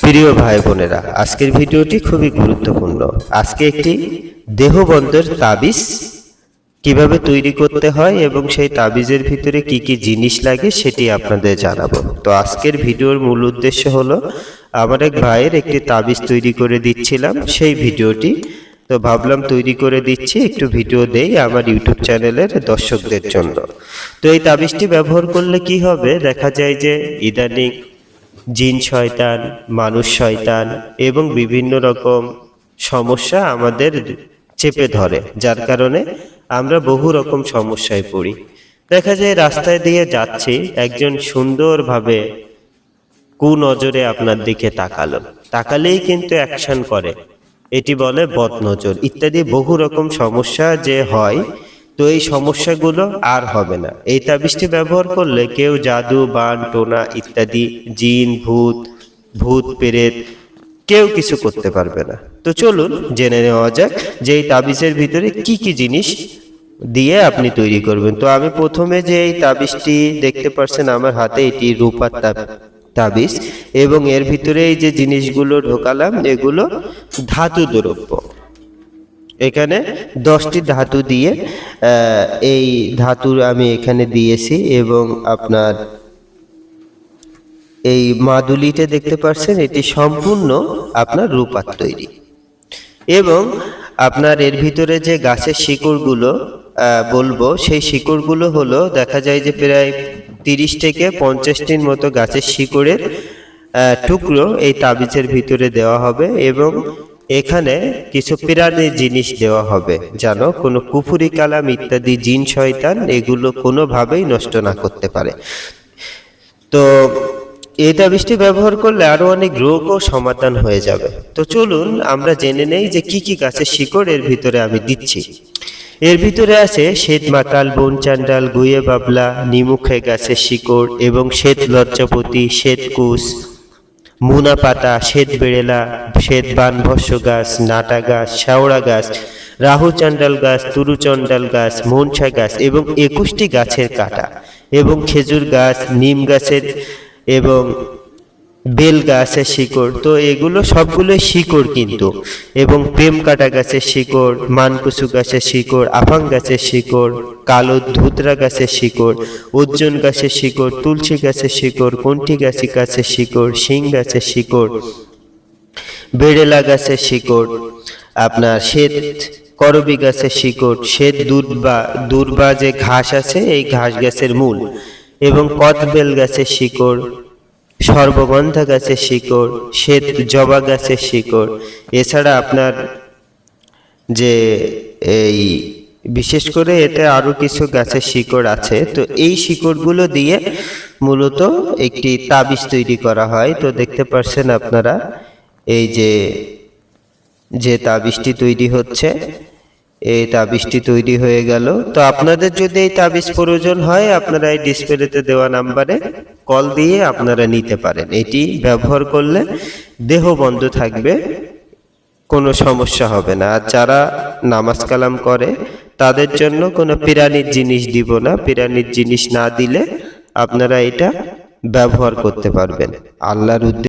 প্রিয় ভাই বোনেরা, আজকের ভিডিওটি খুবই গুরুত্বপূর্ণ। আজকে একটি দেহবন্ধের তাবিজ কীভাবে তৈরি করতে হয় এবং সেই তাবিজের ভিতরে কি কি জিনিস লাগে সেটি আপনাদের জানাব। তো আজকের ভিডিওর মূল উদ্দেশ্য হলো, আমার এক ভাইয়ের একটি তাবিজ তৈরি করে দিচ্ছিলাম, সেই ভিডিওটি। তো ভাবলাম তৈরি করে দিচ্ছি, একটু ভিডিও দেই আমার ইউটিউব চ্যানেলের দর্শকদের জন্য। তো এই তাবিজটি ব্যবহার করলে কি হবে? দেখা যায় যে ইদানিং জিন শয়তান, মানুষ শয়তান এবং বিভিন্ন রকম সমস্যা আমাদের চেপে ধরে, যার কারণে আমরা বহু রকম সমস্যায় পড়ি। দেখা যায় রাস্তায় দিয়ে যাচ্ছি, একজন সুন্দরভাবে কু নজরে আপনার দিকে তাকালো। তাকালেই কিন্তু অ্যাকশন করে। এটি বলে বদনজর। ইত্যাদি বহু রকম সমস্যা যে হয় তো এই সমস্যাগুলো আর হবে না। এই তাবিজটি ব্যবহার করলে কেউ জাদু, বান, টোনা ইত্যাদি, জিন, ভূত ভূত, পেরেত কেউ কিছু করতে পারবে না। তো চলুন জেনে নেওয়া যাক যে এই তাবিজের ভিতরে কি কি জিনিস দিয়ে আপনি তৈরি করবেন। তো আমি প্রথমে যে এই তাবিজটি দেখতে পাচ্ছেন, আমার হাতে এটি রূপার তাবিজ এবং এর ভিতরে এই যে জিনিসগুলো ঢোকালাম, এগুলো ধাতু দ্রব্য। এখানে দশটি ধাতু দিয়ে এই ধাতুর আমি এখানে দিয়েছি এবং আপনার এই মাদুলিতে দেখতে পাচ্ছেন, এটি সম্পূর্ণ আপনার রূপার তৈরি। এবং আপনার এর ভিতরে যে গাছের শিকড়গুলো বলব, সেই শিকড়গুলো হলো, দেখা যায় যে প্রায় তিরিশ থেকে পঞ্চাশটির মতো গাছের শিকড়ের টুকরো এই তাবিজের ভিতরে দেওয়া হবে এবং এখানে কিছু পিরানির জিনিস দেওয়া হবে জানো কোনো কুফুরি কালাম ইত্যাদি জিন শয়তান এগুলো কোনোভাবেই নষ্ট না করতে পারে। তো এই তাবিজটি ব্যবহার করলে আরও অনেক রোগও সমাধান হয়ে যাবে। তো চলুন আমরা জেনে নেই যে কি কি গাছের শিকড় এর ভিতরে আমি দিচ্ছি। এর ভিতরে আছে শ্বেত মাতাল বন চান্ডাল গুয়ে বাবলা, নিমুখে গাছের শিকড় এবং শ্বেত লজ্জাপতি শ্বেত কুশ মুনা পাতা, শ্বেত বেড়েলা, শ্বেত বানভস্য গাছ, নাটা গাছ, শ্যাওড়া গাছ, রাহু চান্ডাল গাছ, তুরু চন্ডাল গাছ, মনসা গাছ এবং একুশটি গাছের কাটা এবং খেজুর গাছ, নিম গাছের এবং বেল গাছের শিকড় তো এগুলো সবগুলো শিকড় কিন্তু এবং প্রেম কাটা গাছের শিকড় মানকুসু গাছের শিকড় আফাং গাছের শিকড় কালো ধুতরা গাছের শিকড় অর্জুন গাছের শিকড় তুলসী গাছের শিকড় কণ্ঠি গাছি গাছের শিকড় শিং গাছের শিকড় বেড়েলা গাছের শিকড় আপনার শ্বেত করবি গাছের শিকড় শ্বেত দুর্বা দুর্বা যে ঘাস আছে এই ঘাস গাছের মূল এবং কদবেল গাছের শিকড় সর্বগন্ধা গাছের শিকড়, শ্বেত জবা গাছের শিকড়। এছাড়া আপনার যে এই, বিশেষ করে এতে আরও কিছু গাছের শিকড় আছে, তো এই শিকড়গুলো দিয়ে মূলত একটি তাবিজ তৈরি করা হয়। তো দেখতে পাচ্ছেন আপনারা, এই যে যে তাবিজটি তৈরি হচ্ছে এই তাবিজটি তৈরি হয়ে গেল। তো আপনাদের যদি এই তাবিজ প্রয়োজন হয়, আপনারা এই ডিসপ্লেতে দেওয়া নাম্বারে কল দিয়ে আপনারা নিতে পারেন। এটি ব্যবহার করলে দেহ বন্ধ থাকবে, কোনো সমস্যা হবে না। আর যারা নামাজ কালাম করে, তাদের জন্য কোনো পিরানির জিনিস দিব না। পিরানির জিনিস না দিলে আপনারা এটা ব্যবহার করতে পারবেন। আল্লাহর উদ্দেশ্যে